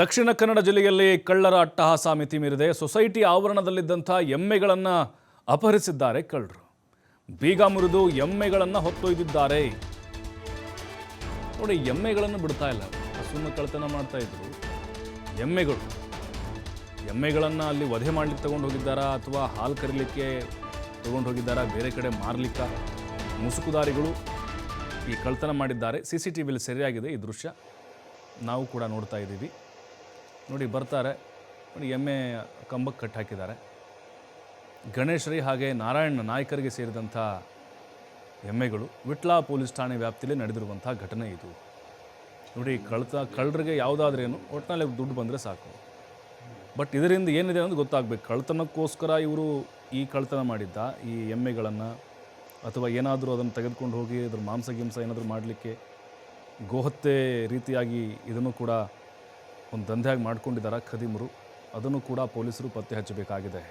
ದಕ್ಷಿಣ ಕನ್ನಡ ಜಿಲ್ಲೆಯಲ್ಲಿ ಕಳ್ಳರ ಅಟ್ಟಹಾಸ ಮಿತಿ ಮೀರಿದೆ ಸೊಸೈಟಿ ಆವರಣದಲ್ಲಿದ್ದಂಥ ಎಮ್ಮೆಗಳನ್ನು ಅಪಹರಿಸಿದ್ದಾರೆ ಕಳ್ಳರು. ಬೀಗ ಮುರಿದು ಎಮ್ಮೆಗಳನ್ನು ಹೊತ್ತೊಯ್ದಿದ್ದಾರೆ. ನೋಡಿ, ಎಮ್ಮೆಗಳನ್ನು ಬಿಡ್ತಾ ಇಲ್ಲ. ಸುಮ್ಮನೆ ಕಳ್ತನ ಮಾಡ್ತಾ ಇದ್ರು. ಎಮ್ಮೆಗಳು. ಎಮ್ಮೆಗಳನ್ನು ಅಲ್ಲಿ ವಧೆ ಮಾಡಲಿಕ್ಕೆ ತಗೊಂಡು ಹೋಗಿದ್ದಾರಾ ಅಥವಾ ಹಾಲು ಕರೀಲಿಕ್ಕೆ ತಗೊಂಡು ಹೋಗಿದ್ದಾರಾ? ಬೇರೆ ಕಡೆ ಮಾರಲಿಕ್ಕ? ಮುಸುಕುದಾರಿಗಳು ಈ ಕಳ್ತನ ಮಾಡಿದ್ದಾರೆ. ಸಿ ಸಿ ಟಿ ವಿಲಿ ಸರಿಯಾಗಿದೆ ಈ ದೃಶ್ಯ. ನಾವು ಕೂಡ ನೋಡ್ತಾ ಇದ್ದೀವಿ. ನೋಡಿ ಬರ್ತಾರೆ. ನೋಡಿ, ಎಮ್ಮೆ ಕಂಬಕ್ಕೆ ಕಟ್ಟಾಕಿದ್ದಾರೆ ಗಣೇಶ್ರೀ ಹಾಗೆ ನಾರಾಯಣ ನಾಯಕರಿಗೆ ಸೇರಿದಂಥ ಎಮ್ಮೆಗಳು ವಿಟ್ಲಾ ಪೊಲೀಸ್ ಠಾಣೆ ವ್ಯಾಪ್ತಿಯಲ್ಲಿ ನಡೆದಿರುವಂಥ ಘಟನೆ ಇದು. ನೋಡಿ, ಕಳ್ತ, ಕಳ್ಳರಿಗೆ ಯಾವುದಾದ್ರೇನು ಒಟ್ಟಿನಲ್ಲಿ ದುಡ್ಡು ಬಂದರೆ ಸಾಕು. ಬಟ್ ಇದರಿಂದ ಏನಿದೆ ಅನ್ನೋದು ಗೊತ್ತಾಗಬೇಕು. ಕಳ್ತನಕ್ಕೋಸ್ಕರ ಇವರು ಈ ಕಳ್ತನ ಮಾಡಿದ್ದ, ಈ ಎಮ್ಮೆಗಳನ್ನು, ಅಥವಾ ಏನಾದರೂ ಅದನ್ನು ತೆಗೆದುಕೊಂಡು ಹೋಗಿ ಅದ್ರ ಮಾಂಸ, ಗಿಂಸ ಏನಾದರೂ ಮಾಡಲಿಕ್ಕೆ ಗೋಹತ್ಯೆ ರೀತಿಯಾಗಿ ಇದನ್ನು ಕೂಡ ಒಂದು ದಂಧೆಯಾಗಿ ಮಾಡ್ಕೊಂಡಿದ್ದಾರೆ ಖದೀಮರು. ಅದನ್ನು ಕೂಡ ಪೊಲೀಸರು ಪತ್ತೆ ಹಚ್ಚಬೇಕಾಗಿದೆ.